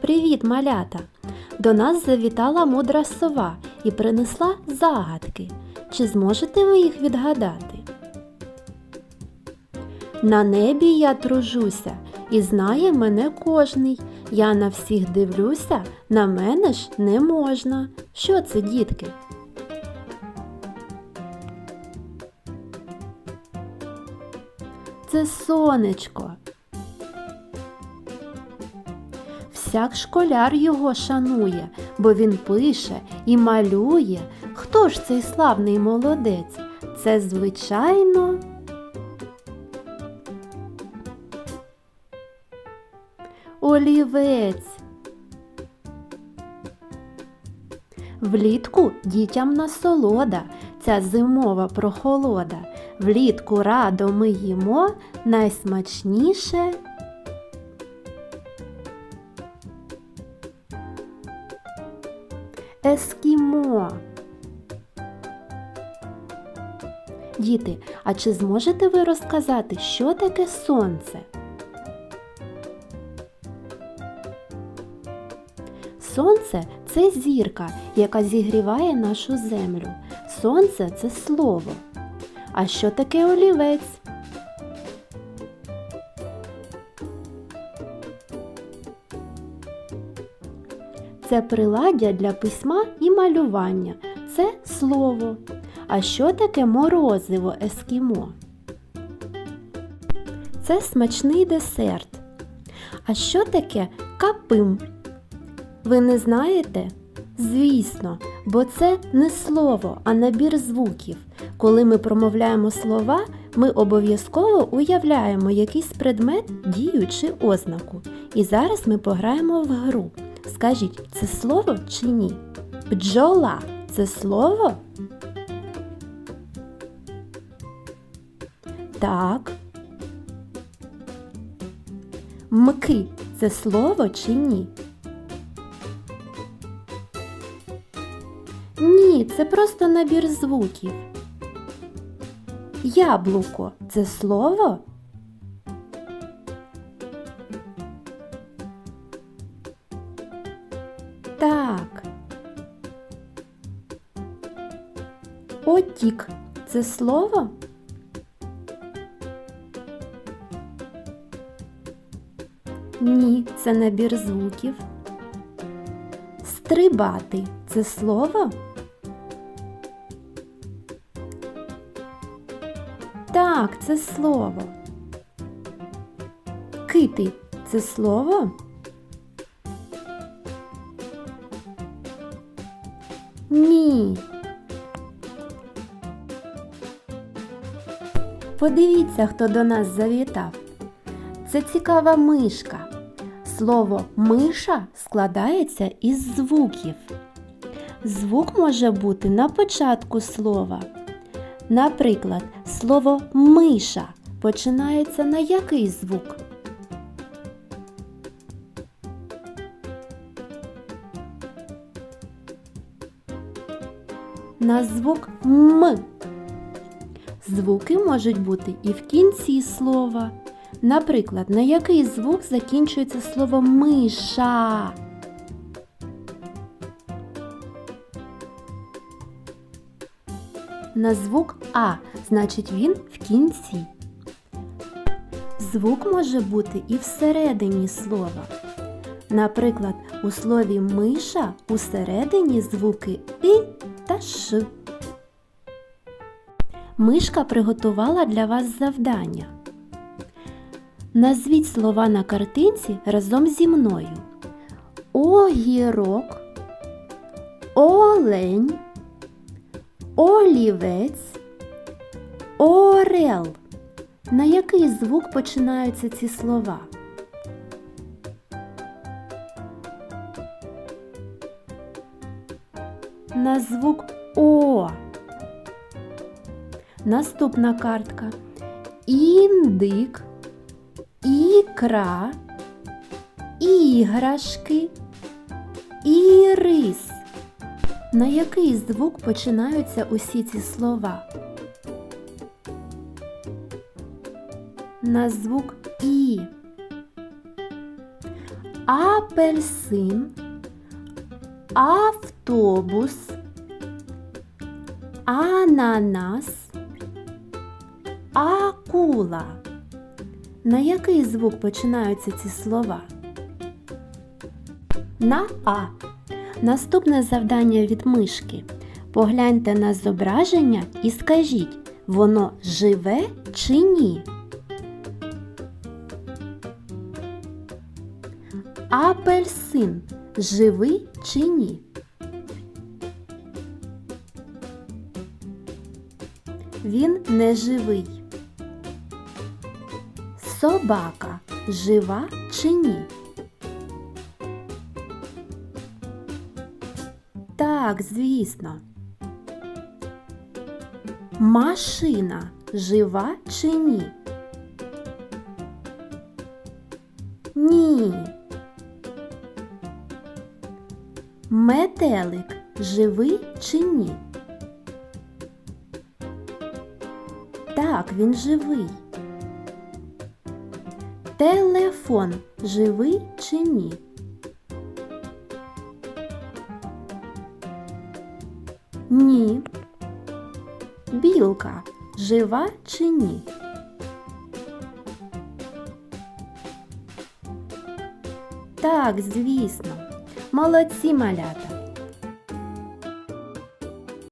Привіт, малята! До нас завітала мудра сова і принесла загадки. Чи зможете ви їх відгадати? На небі я тружуся, і знає мене кожний. Я на всіх дивлюся, на мене ж не можна. Що це, дітки? Це сонечко. Всяк школяр його шанує, бо він пише і малює. Хто ж цей славний молодець? Це звичайно. Олівець. Влітку дітям насолода, ця зимова прохолода. Влітку радо ми їмо найсмачніше. Ескімо. Діти, а чи зможете ви розказати, що таке сонце? Сонце це зірка, яка зігріває нашу землю. Сонце це слово. А що таке олівець? Це приладдя для письма і малювання. Це слово. А що таке морозиво ескімо? Це смачний десерт. А що таке капим? Ви не знаєте? Звісно, бо це не слово, а набір звуків. Коли ми промовляємо слова, ми обов'язково уявляємо якийсь предмет, дію чи ознаку. І зараз ми пограємо в гру. Скажіть, це слово чи ні? Бджола це слово? Так. Мки це слово чи ні? Ні, це просто набір звуків. Яблуко це слово? Отік це слово? Ні, це набір звуків. Стрибати це слово? Так, це слово. Кити це слово? Ні. Подивіться, хто до нас завітав. Це цікава мишка. Слово миша складається із звуків. Звук може бути на початку слова. Наприклад, слово миша починається на який звук? На звук М. Звуки можуть бути і в кінці слова. Наприклад, на який звук закінчується слово миша? На звук А, значить він в кінці. Звук може бути і всередині слова. Наприклад, у слові миша усередині звуки І та Ш. Мишка приготувала для вас завдання. Назвіть слова на картинці разом зі мною. Огірок, олень, олівець, орел. На який звук починаються ці слова? На звук О. Наступна картка. Індик, ікра, іграшки, ірис. На який звук починаються усі ці слова? На звук І. Апельсин, автобус, ананас, акула. На який звук починаються ці слова? На А. Наступне завдання від мишки. Погляньте на зображення і скажіть, воно живе чи ні? Апельсин живий чи ні? Він не живий. Собака жива чи ні? Так, звісно. Машина жива чи ні? Ні. Метелик живий чи ні? Так, він живий. Телефон живий чи ні? Ні. Білка жива чи ні? Так, звісно. Молодці малята.